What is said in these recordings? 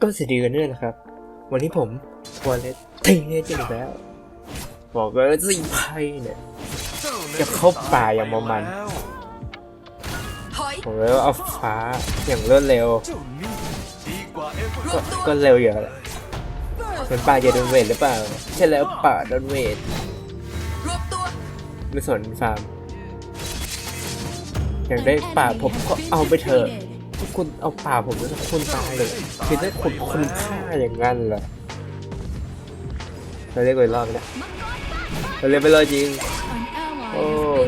ก็สวัสดีกันด้วยนะครับ วันนี้ผมวอลเลตทิ้งให้จริงแล้ว บอกเลยว่าสิไพ่เนี่ยจะเข้าป่าอย่างมอมันถอยผมเลยว่าเอาฟ้าอย่างรวดเร็วเจ้านี่ดีกว่าเอเวอร์ก็ก็เร็วอยู่แล้วแหละเหมือนป่าจะโดนเวทหรือเปล่า ใช่แล้วป่าโดนเวทรวบตัวไม่สนฟาร์มอยากได้ป่าผมก็เอาไปเถอะ ถ้าคุณเอาป่าผมแล้วคุณตายเลยคือถ้าคุณคุณค่าอย่างนั้นเหรอเราเรียกไปรอบนะเราเรียกไปรอบจริง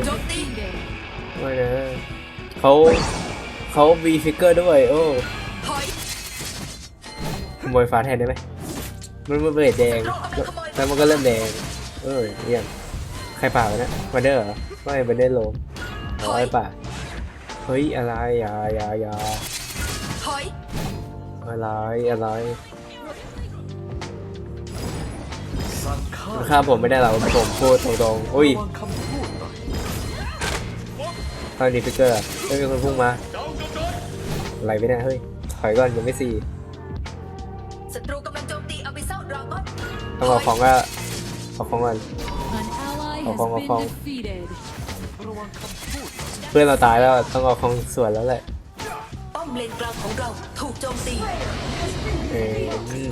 โจมตี defeated. ไม่นะเขาเขามีฟิกเกอร์ด้วย โอ้ขโมยฟ้าแทนได้ไหมมันมันเบรดแดงแล้วมันก็เริ่มแดง เอ้ยเยี่ยมใครป่าวะเนะวันเดอร์เหรอไม่วันเดอร์โลมอาไอ้ป่า ฮ้ยอะไรอย่าอย่าอย่าถอยอะไรอะไรสั่งฆ่ามันฆ่าผมไม่ได้หรอกผมพูดตรงๆอุ้ยระวังคำพูดหน่อยตอนนี้ฟิกเกอร์อะเฮ้ยมีคนพุ่งมาอะไรไปเนี่ยเฮ้ยถอยก่อนยังไม่สี่ศัตรูกำลังโจมตีเอาไปเศร้าดราก้อนต้องเอาของก็เอาของก่อน An ally Oh, has không, been không. defeated. เพื่อนเราตายแล้วต้องเอาของส่วนแล้วแหละป้อมเลนกลางของเราถูกโจมตีเอออืม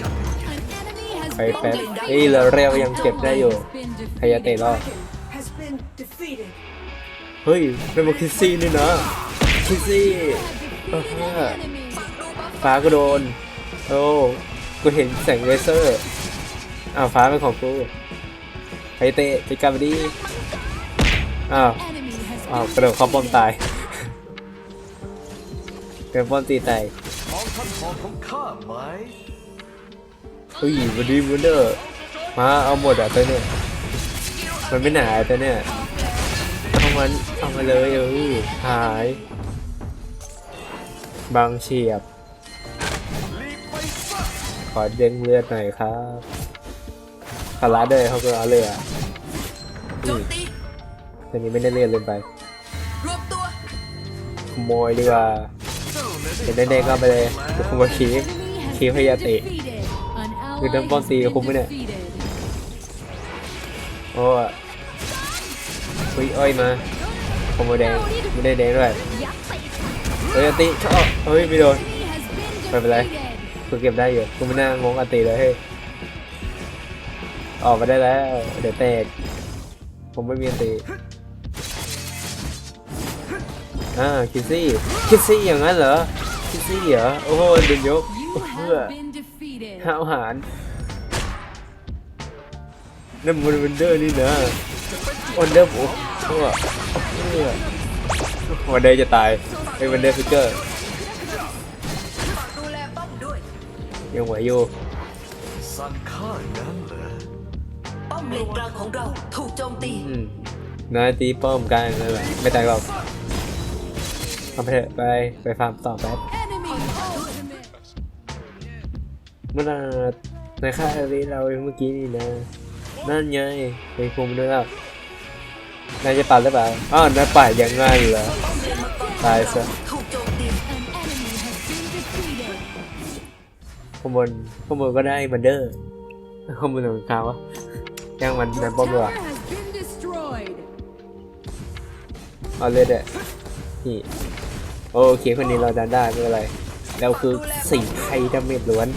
An enemy has ไป been แป๊บเฮ้ยเราเร็วยังเก็บได้อยู่ been พยาเตะรอด has been defeated. เฮ้ยเป็นมาคิสซี่นี่นะคิสซี่เออ enemy. ฟ้าก็โดน โอ้กูเห็นแสงเลเซอร์อ้าวฟ้าเป็นของกูไปเตะไปกันไปดีอ้าว Enemy has อ้าว been กระโดดเข้าป้อมตายเกิดป้อมตีตายมองท่านทองของข้าไหมเฮ้ยวันดีวันเดอร์มาเอาหมดอะตัวเนี่ยมันไม่หนาตัวเนี่ยเอามันเอามาเลยเออหาย บางเฉียบลีกไปซะขอเด้งเลือดหน่อยครับคาราเดอร์เขาก็เอาเลยอะโจมตีตอนนี้ไม่ได้เลือดเลยไปรวบตัวข โมยดีกว่าเจ้าเนี่ยเห็นได้เด้งก็เอาไปเลยกูขโมยคีฟ enemy has Khi been phải ra tị. defeated. An ally Người ta bom has tì been không biết nè. defeated. โอ้อะเฮ้ยอ้อยมาขโมยแดงไม่ได้แดงด้วยเฮ้ยอติชอบเฮ้ยไม่โดน Enemy has been ไม่เป็นไร defeated. กูเก็บได้อยู่กูไม่น่างงอติเลยเฮ้ยออกมาได้แล้วเดี๋ยวแตกผมไม่มีอติ อ่าคิสซี่คิสซี่อย่างนั้นเหรอคิสซี่เหรอ โอ้โหเดินยก You เพื่อ have been defeated. ห้าวหารนั่นมันวันเดอร์นี่นะวันเดอร์โอ้โหวันเดอร์จะตายไอ้วันเดอร์ฟิกเกอร์ฝากดูแลป้อมด้วยยังไหวอยู่สั่งฆ่างั้นเหรอป้อมเลนกลางของเราถูกโจมตีอืมนายตีป้อมกลางนั่นแหละไม่ตายหรอก เอาไปเถอะไปไปฟาร์มต่อแป๊บเมื่อนาในค่ายนี้เราเมื่อกี้นี่นะ นั่นไงไปคุมด้วยแล้วนายจะปัดหรือเปล่าอ้าวนายปัดย่างงั้นเหรอป้อมเลนมังกรตายซะถูกโมตี An enemy has been defeated. ข้างบนข้างบนก็ได้มันเดอร์ข้างบนของเขาวะย่างมันนันป้อมดีก Tower ว่า has been destroyed. เอาเลยเด็ดนี่ โอเคคนนี้เราดันได้ไม่เป็นไรเราคือสี่ไทยดาเมจล้วน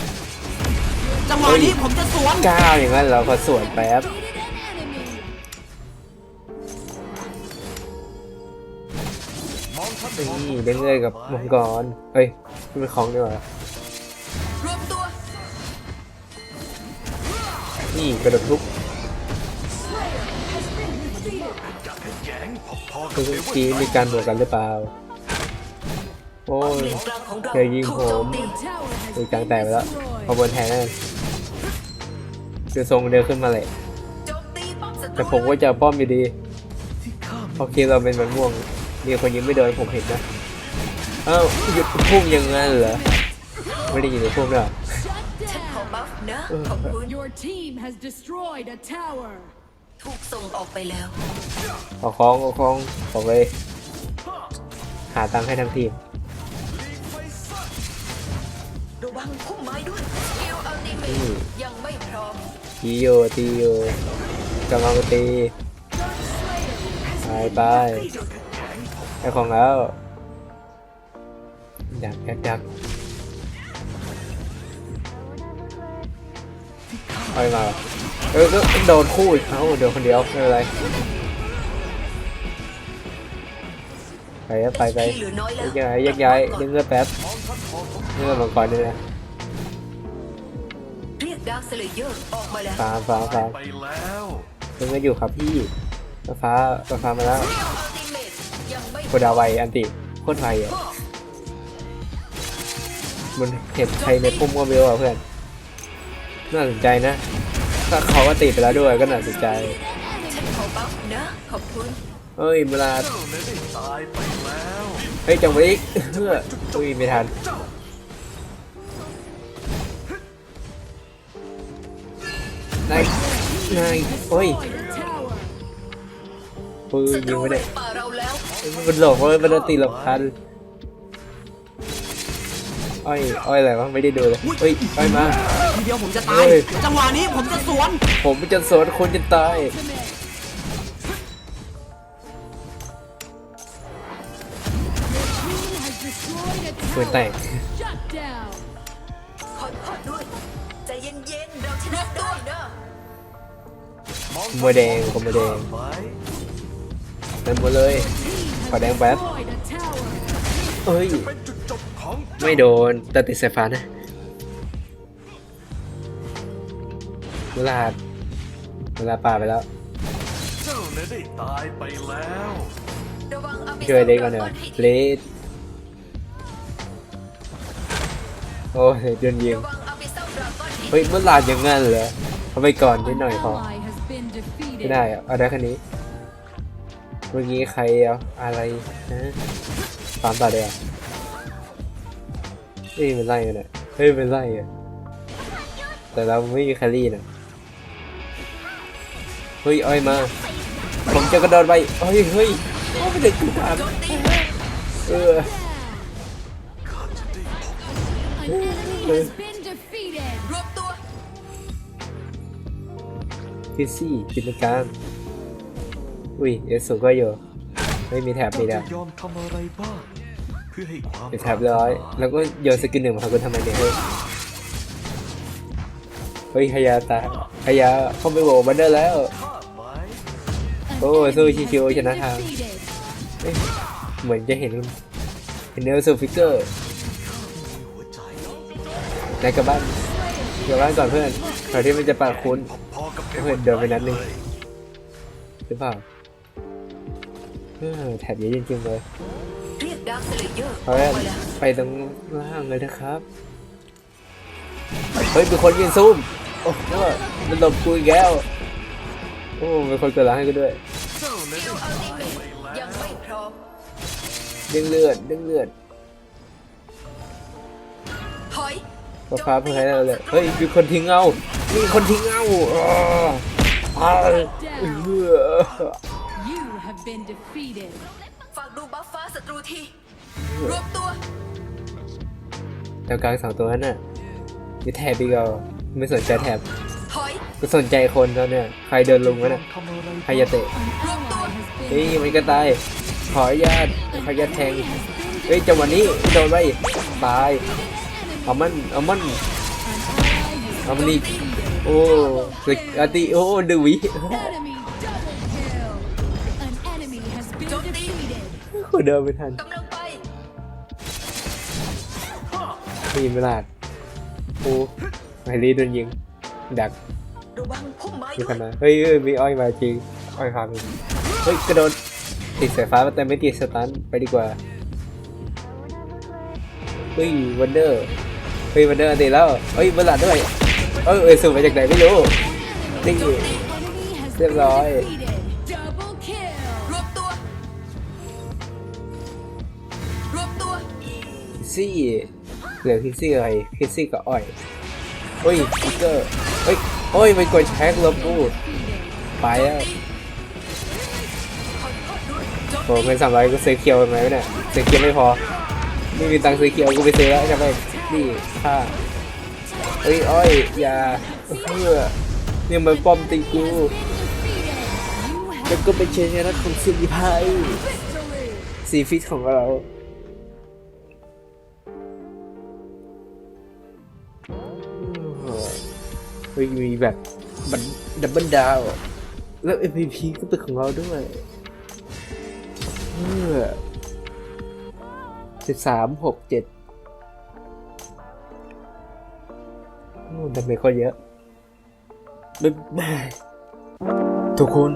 จังหวะนี้ผมจะสวนก้าวอย่างนั้นเราก็สวนแป๊บ Defeated an enemy. มองท่านทองนี่เด้งเลยกับมังกรเฮ้ยนี่เป็นของดีกว่ารวบตัวนี่กระโดดทุบแย้งพอๆกัเมื่บอเอเวอร์กี้มีการบวกกันหรือเปล่า โอ้ป้อมยเลนกลางของเราอย่ายิงถูกผมโจมตี Tower has ตีกลาง been แตกไปแล้วข destroyed. บวนแทนนั่นคือทรงเดินขึ้นมาเลยโจมตีป้อมศัตรูแต่ผมก็จะเอาป้อมอยู่ดีที่ข้าเพราะคิดเราเป็นมันม่วงมีคนยิงไม่โดนผมเห็นนะ เอ้าหยุดพุ่งอย่างนั้นเหรอไม่ได้ยินหรือพุ่งหรอ Shut ขอ down. บัฟนะขอบคุณ Your team has destroyed a tower. ถูกส่งออกไปแล้วเอาคล้องเอาคล้องบอกเลย หาตังให้ทั้งทีมระวังพุ่มไม้ด้วยสกิลอัลติเมทยังไม่พร้อมตีโยตีโยกำลังตีไปไปไอของแล้วดักดักดักไปมาเออก็โดนคู่อีกเอ้าโดนคนเดียวไม่เป็นไร ไปอะไปไปที่เหลือน้อยแล้วแยกย้ายแยกย้ายเรื่องเงือแป๊บเงือมังกรด้วยนะเรียกดาร์คสเลเยอร์ออกมาแล้วฟาร์มฟาร์มฟาร์มไปแล้วเพิ่งมาอยู่ครับพี่ฟ้าฟ้าฟ้ามาแล้วสกิลอัลติเมทยังไม่โคดาไวอันติโคตรไวอะมันเห็นใครในพุ่มก็ไม่รู้อะเพื่อนน่าสนใจนะ ถ้าเขาก็ติดไปแล้วด้วยก็น่าสนใจฉันขอบัฟนะขอบคุณ เฮ้ยเวลาเจ้าเนี่ยได้ตายไปแล้วเฮ้ยจังหวะนี้เฮ้ยอุ้ยไม่ทันนายนายโอ้ย Destroyed a tower. ปืนศัตยิงรูไม่ในได้ป่าเราแล้วมันหลอกว่ามันตีหลบทันอ้อยอ้อยอะไรวะไม่ได้ดูเลยเฮ้ยอ้อยมาทีเดียวผมจะตายเฮ้ยจังหวะนี้ผมจะสวน ผมจะสวนคนจะตาย ปืนแต tower. ก Shut down. ขอโทษด้วยใจเย็นๆเราชนะได้นะมวยแดงกับมวยแดงไหมเต็มหมดเลย Team ขอ has แดงแป๊บ destroyed a tower. เอ้ย เป็นจุดจบของเจ้าไม่โดนแต่ติดสายฟ้านะเวลาเวลาป่าไปแล้ว เจ้าเนี่ยได้ตายไปแล้ว ระวังอาบิช่วยเล็กก่อนเนอะให้เลส โอ้ยโดนยิงระวังอาบิเซลดราก้อนให้เฮ้ยเมื่อลาดอย่างงั้นเหรอเอาไปก่อนนิดหน่อยพอไม่ได้อะเอาได้แค่นี้เมื่อกี้ใครเอาอะไรฮะฟามต่อเดียวเฮ้ยเป็นไรกันเนี่ยเฮ้ยเป็นไรอะแต่เราไม่มีแคลรี่นะเฮ้ยอ้อยมาผมจะกระโดดไปเฮ้ยเฮ้ยโอ้ไม่ได้กูถามโจมตีเออ has been defeated. รวบตัวพิซซี่กินกลางอุ้ยเอสสูงก็อยู่ ไม่มีแถบมีเจ้าแล้จะยอมทำอะไรบ้างเพื่อให้ความเป็นแถบร้อย แล้วก็โยนสกินหนึ่งมาคุณทำไมเนี่ยเฮ้ยเฮ้ยขยาตาขยาเข้าไปโบกบันเดอร์แล้วฆ่าไหม An Oh, enemy so has she- she been cannot have- defeated. เอ้ยเหมือนจะเห็นเห็นเนลซูฟิกเกอร์มีหัวใจ ในกระบ้านกลับบ้านก่อนเพื่อนก่อนที่มันจะปาคุณเพื่อนเดินไปนัดหนึ่งหรือเปล่าเออแถบเยอะจริงๆเลยเรียกดาร์คสเลเยอร์อเอาอกละมาไปตรงล่างเลยนะครับ เฮ้ยมีคนยืนซูมโอ้โหมันหลบกูอีกแล้ว โอ้มีคนเกิดร้านให้กูด้วยเกิด้อัลติเมตายทไปแล้วยังได้ดึงเลือดดึงเลือด ฟ้าฟ้าเพื่อให้เราเลยเฮ้ยมีคนทิ้งเอามีคนทิ้งเอาอ้าวอ้าวเออ You have been defeated. ฝากดูบัฟฟ้าศัตรูทีรวบตัวแถวกลางสองตัวนั้นน่ะมีแถบอีกเอาไม่สนใจแถบถอยก็สนใจคนเขาเนี่ยใครเดินลงวะน่ะทำอะไรใครจะเตะ An ally has เฮ้ย been มันก็ตายขออนุญาตขออนุญาตแทงเฮ้ยจังหวะนี้โดนไปตาย เอามันเอามันเอามันนี่โอ้สึกอาติโอ้ดูวิ enemy double kill. An enemy has been defeated. กูเดินไม่ทันกำลังไปมีเวลาดโอ้ไมรีโดนยิง ดักระวังพุ่มไม้มีด้คนมาเฮ้ยเอ้ยมีอ้อยมาจริง อ้อยพามีเฮ้ยกระโดดติดสายฟ้าแต่ไม่ติดสตันไปดีกว่า เฮ้ยวันเดอร์ เฮ้ยวันเดอร์ติดแล้วเฮ้ยเวลาดด้วยเอ้ยเอ้ยสูบมาจากไหนไม่รู้นี่ Enemy has Tiếp been rồi. defeated. Double kill. รวบตัวรวบตัวพิซี่เหลือพิซซี่อะไรพิซซี่กับอ้อยเฮ้ยสติกเกอร์เฮ้ยโอ้ยไม่กดแช็คลบกูไปแล้วขอโทษด้วยโจมโอ้เงินสามร้อยกูซื้อเคียวยังไงวะเนี่ยซื้อเคียวไม่พอไม่มีตังค์ซื้อเคียวกูไปซื้อแล้วจะไป นี่ฆ่าเอ้ยอ้อยอย่าเพื่อเนี่ยมันป้อมตีกูแล้วก็เป็นเชนชนะของสิริภัยสีฟิตของเราเฮ้ยมีแบบบันดับเบิลดาวแล้ว MVP ก็เป็นของเราด้วยเออสิบสามหกเจ็ด ดันไปก็เยอะบ๊ายบายทุกคน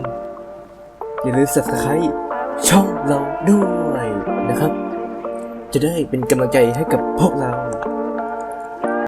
อย่าลืม subscribe ช่องเราด้วยนะครับ จะได้เป็นกำลังใจให้กับพวกเรา